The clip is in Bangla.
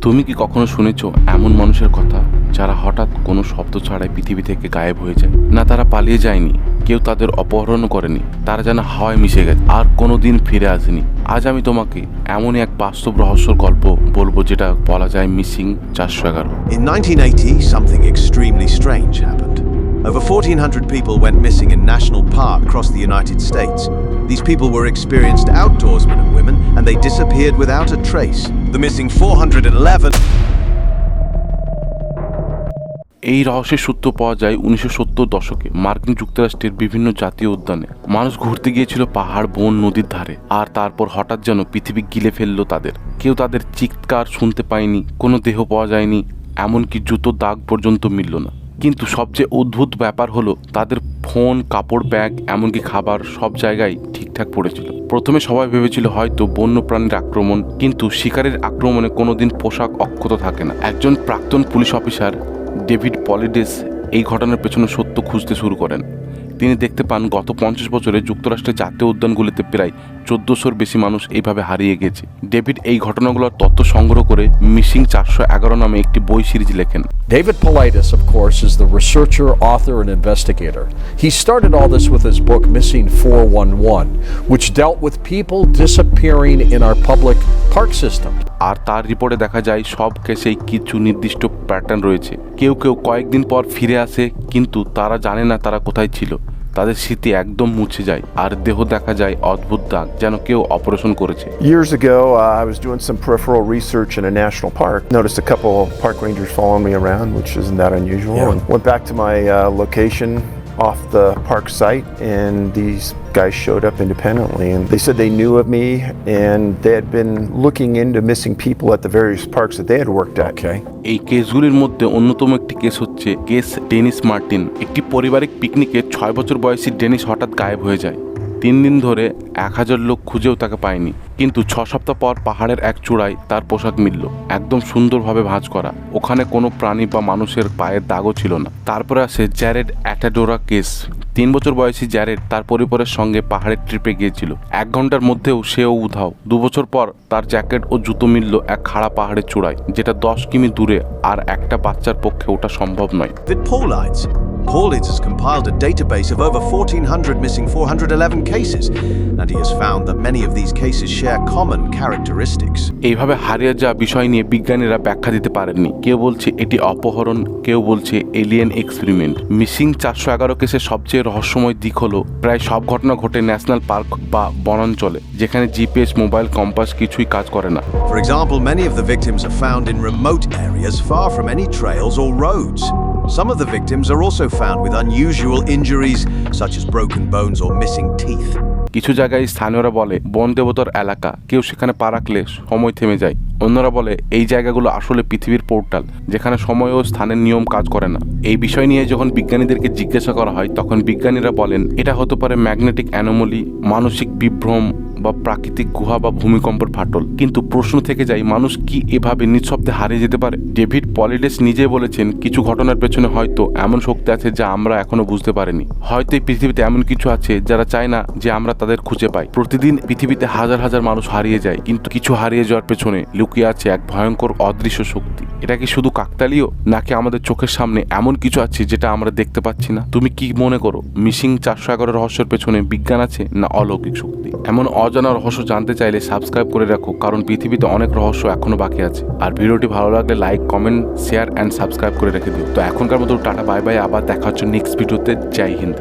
তুমি কি কখনো শুনেছ এমন মানুষের কথা যারা হঠাৎ কোনো শব্দ ছাড়াই পৃথিবী থেকে গায়েব হয়ে যায়? না তারা পালিয়ে যায়নি। কেউ তাদের অপহরণ করেনি। তারা যেন হাওয়ায় মিশে গেছে। আর কোনো দিন ফিরে আসেনি। আজ আমি তোমাকে এমনই এক বাস্তব রহস্যর গল্প বলব যেটা বলা যায় মিসিং চারশো এগারো। In 1980, something extremely strange happened. Over 1,400 people went missing in National Park across the United States. These people were experienced outdoorsmen and women, and they disappeared without a trace. The missing 411 এই রহস্যের সূত্র পাওয়া যায় উনিশশো সত্তর দশকে মার্কিন যুক্তরাষ্ট্রের বিভিন্ন জাতীয় উদ্যানে মানুষ ঘুরতে গিয়েছিল পাহাড় বন নদীর ধারে আর তারপর হঠাৎ যেন পৃথিবী গিলে ফেলল তাদের কেউ তাদের চিৎকার শুনতে পায়নি কোনো দেহ পাওয়া যায়নি এমনকি জুতো দাগ পর্যন্ত মিলল না কিন্তু সবচেয়ে অদ্ভুত ব্যাপার হলো তাদের ফোন, কাপড় ব্যাগ, এমনকি খাবার সব জায়গায় ঠিকঠাক পড়েছিল। প্রথমে সবাই ভেবেছিল হয়তো বন্য প্রাণীর আক্রমণ, কিন্তু শিকারের আক্রমণে কোনোদিন পোশাক অক্ষত থাকে না। একজন প্রাক্তন পুলিশ অফিসার ডেভিড পলিডেস এই ঘটনার পেছনে সত্য খুঁজতে শুরু করেন। তিনি দেখতে পান গত পঞ্চাশ বছরে যুক্তরাষ্ট্রের জাতীয় উদ্যানগুলিতে প্রায় চোদ্দশোর বেশি মানুষ এইভাবে হারিয়ে গেছে ডেভিড এই ঘটনাগুলোর তথ্য সংগ্রহ করে মিসিং চারশো এগারো নামে একটি বই সিরিজ লেখেন David Paulides, of course, is the researcher, author, and investigator. He started all this with his book Missing 411, which dealt with people disappearing in our public park system. আর তার রিপোর্টে দেখা যায় সব কেসেই কিছু নির্দিষ্ট প্যাটার্ন রয়েছে কেউ কেউ কয়েকদিন পর ফিরে আসে কিন্তু তারা জানে না তারা কোথায় ছিল তাদের স্মৃতি একদম মুছে যায় আর দেহ দেখা যায় অদ্ভুত দাগ যেন কেউ অপারেশন করেছে Years ago, uh, I was doing some peripheral research in a national park. Noticed a couple park rangers following me around, which isn't that unusual. Yeah. And went back to my uh, location off the park site, and these guys showed up independently. And they said they knew of me, and they had been looking into missing people at the various parks that they had worked at. Okay. এই কেসগুলির মধ্যে অন্যতম একটি কেস হচ্ছে কেস ডেনিস মার্টিন একটি পারিবারিক পিকনিকে ছয় বছর বয়সী ডেনিস হঠাৎ গায়েব হয়ে যায়। তিন দিন ধরে এক হাজার লোক খুঁজেও তাকে পায়নি। কিন্তু ছ সপ্তাহ পর পাহাড়ের এক চূড়ায় তার পোশাক মিলল। একদম সুন্দরভাবে ভাঁজ করা। ওখানে কোনো প্রাণী বা মানুষের পায়ের দাগও ছিল না। তারপরে আসে জ্যারেড অ্যাটাডোরা কেস। তিন বছর বয়সী জ্যারেড তার পরিবারের সঙ্গে পাহাড়ের ট্রিপে গিয়েছিল। এক ঘণ্টার মধ্যেও সেও উধাও। দু বছর পর তার জ্যাকেট ও জুতো মিলল এক খাড়া পাহাড়ের চূড়ায়, যেটা দশ কিমি দূরে, আর একটা বাচ্চার পক্ষে ওটা সম্ভব নয়. Paulides has compiled a database of over 1,400 missing 411 cases, and he has found that many of these cases share common characteristics. এইভাবে হারিয়ে যাওয়া বিষয় নিয়ে বিজ্ঞানীরা ব্যাখ্যা দিতে পারেননি কেউ বলছে এটি অপহরণ কেউ বলছে এলিয়েন এক্সপেরিমেন্ট মিসিং চারশো এগারো কেসের সবচেয়ে রহস্যময় দিক হলো প্রায় সব ঘটনা ঘটে ন্যাশনাল পার্ক বা বনাঞ্চলে যেখানে জিপিএস মোবাইল কম্পাস কিছুই কাজ করে না For example, many of the victims are found in remote areas far from any trails or roads. Some of the victims are also found with unusual injuries, such as broken bones or missing teeth. কিছু জায়গায় স্থানীয়রা বলে বন দেবতার এলাকা কেউ সেখানে পা রাখলে সময় থেমে যায় অন্যরা বলে এই জায়গাগুলো আসলে পৃথিবীর পোর্টাল যেখানে সময় ও স্থানের নিয়ম কাজ করে না এই বিষয় নিয়ে যখন বিজ্ঞানীদেরকে জিজ্ঞাসা করা হয় তখন বিজ্ঞানীরা বলেন এটা হতে পারে ম্যাগনেটিক অ্যানোমলি মানসিক বিভ্রম বা প্রাকৃতিক গুহা বা ভূমিকম্পের ফাটল। কিন্তু প্রশ্ন থেকে যায়, মানুষ কি এভাবে নিঃশব্দে হারিয়ে যেতে পারে? ডেভিড পলিডেস নিজে বলেছেন, কিছু ঘটনার পেছনে হয়তো এমন শক্তি আছে যা আমরা এখনও বুঝতে পারিনি। হয়তো এই পৃথিবীতে এমন কিছু আছে যারা চায় না যে আমরা তাদের খুঁজে পাই। প্রতিদিন পৃথিবীতে হাজার হাজার মানুষ হারিয়ে যায়, কিন্তু কিছু হারিয়ে যাওয়ার পেছনে লুকিয়ে আছে এক ভয়ঙ্কর অদৃশ্য শক্তি। এটা কি শুধু কাকতালীয়, নাকি আমাদের চোখের সামনে এমন কিছু আছে যেটা আমরা দেখতে পাচ্ছি না? তুমি কি মনে করো, মিসিং চারশো এগারো রহস্যের পেছনে বিজ্ঞান আছে, না অলৌকিক শক্তি? এমন অজানা রহস্য জানতে চাইলে সাবস্ক্রাইব করে রাখো, কারণ পৃথিবীতে অনেক রহস্য এখনও বাকি আছে। আর ভিডিওটি ভালো লাগলে like, comment, share and subscribe করে রেখে দিও। তো এখনকার মতো টাটা, বাই বাই, আবার দেখা হচ্ছে নেক্সট ভিডিওতে জয় হিন্দ।